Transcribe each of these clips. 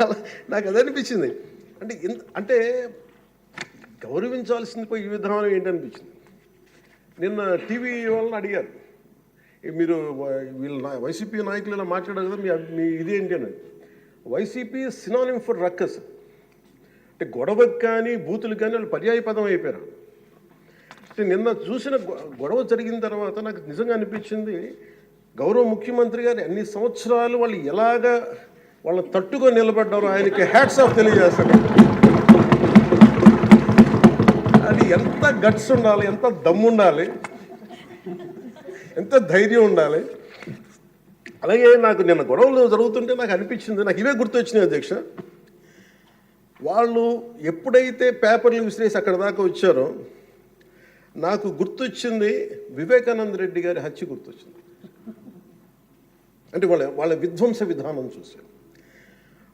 చాలా అలా నాకు అది అనిపించింది. అంటే అంటే గౌరవించాల్సింది పోయి ఈ విధానం ఏంటనిపించింది నిన్న టీవీ వాళ్ళని అడిగారు. మీరు వీళ్ళు నా- వైసీపీ నాయకులు ఇలా మాట్లాడారు కదా మీ మీ ఇది ఏంటి అని వైసీపీ సినానిమ్ ఫర్ రక్కస్ అంటే గొడవకు కానీ బూతులు కానీ వాళ్ళు పర్యాయ పదం అయిపోయారు. అంటే నిన్న చూసిన గొడవ జరిగిన తర్వాత నాకు నిజంగా అనిపించింది గౌరవ ముఖ్యమంత్రి గారు అన్ని సంవత్సరాలు వాళ్ళు ఎలాగా వాళ్ళు తట్టుకొని నిలబడ్డారు ఆయనకి హ్యాట్స్ ఆఫ్ తెలియజేస్తాను. అది ఎంత గట్స్ ఉండాలి ఎంత దమ్ము ఉండాలి ఎంత ధైర్యం ఉండాలి. అలాగే నాకు నిన్న గొడవలు జరుగుతుంటే నాకు అనిపించింది నాకు ఇవే గుర్తొచ్చినాయి అధ్యక్ష. వాళ్ళు ఎప్పుడైతే పేపర్లు విసిరేసి అక్కడ దాకా వచ్చారో నాకు గుర్తొచ్చింది వివేకానంద రెడ్డి గారి హత్య గుర్తొచ్చింది. అంటే వాళ్ళ వాళ్ళ విధ్వంస విధానం చూశాను.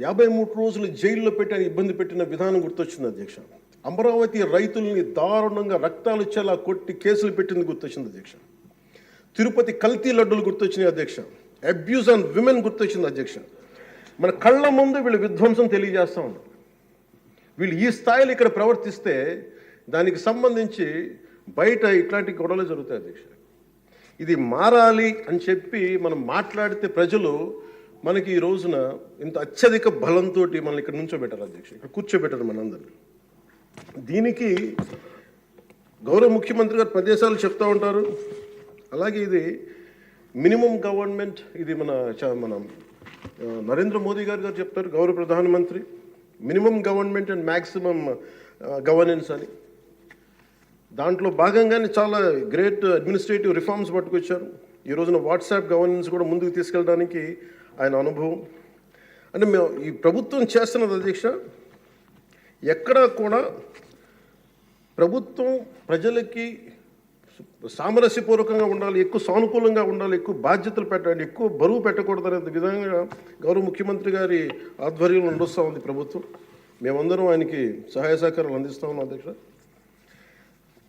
యాభై మూడు రోజులు జైల్లో పెట్టని ఇబ్బంది పెట్టిన విధానం గుర్తొచ్చింది అధ్యక్ష. అమరావతి రైతుల్ని దారుణంగా రక్తాలు ఇచ్చేలా కొట్టి కేసులు పెట్టింది గుర్తొచ్చింది అధ్యక్ష. తిరుపతి కల్తీ లడ్డులు గుర్తొచ్చినాయి అధ్యక్ష. అబ్యూస్ ఆన్ విమెన్ గుర్తొచ్చింది అధ్యక్ష. మన కళ్ళ ముందు వీళ్ళు విధ్వంసం తెలియజేస్తూ ఉన్నారు. వీళ్ళు ఈ స్థాయిలో ఇక్కడ ప్రవర్తిస్తే దానికి సంబంధించి బయట ఇట్లాంటి గొడవలు జరుగుతాయి అధ్యక్ష. ఇది మారాలి అని చెప్పి మనం మాట్లాడితే ప్రజలు మనకి ఈ రోజున ఇంత అత్యధిక బలంతో మనల్ని ఇక్కడ నుంచోబెట్టారు అధ్యక్ష ఇక్కడ కూర్చోబెట్టారు మనందరినీ. దీనికి గౌరవ ముఖ్యమంత్రి గారు ప్రదేశాలు చెప్తూ ఉంటారు. అలాగే ఇది మినిమం గవర్నమెంట్ ఇది మన చ- మన నరేంద్ర మోదీ గారు గారు చెప్తారు గౌరవ ప్రధానమంత్రి. Minimum government and maximum governance అని. దాంట్లో భాగంగానే చాలా గ్రేట్ అడ్మినిస్ట్రేటివ్ రిఫార్మ్స్ పట్టుకొచ్చారు. ఈ రోజున వాట్సాప్ గవర్నెన్స్ కూడా ముందుకు తీసుకెళ్ళడానికి ఆయన అనుభవం. అంటే మేము ఈ ప్రభుత్వం చేస్తున్నది అధ్యక్ష ఎక్కడా కూడా ప్రభుత్వం ప్రజలకి సామరస్యపూర్వకంగా ఉండాలి ఎక్కువ సానుకూలంగా ఉండాలి ఎక్కువ బాధ్యతలు పెట్టాలి ఎక్కువ బరువు పెట్టకూడదు అనే విధంగా గౌరవ ముఖ్యమంత్రి గారి ఆధ్వర్యంలో నడుస్తూ ఉంది ప్రభుత్వం. మేమందరం ఆయనకి సహాయ సహకారాలు అందిస్తా ఉన్నాం అధ్యక్ష.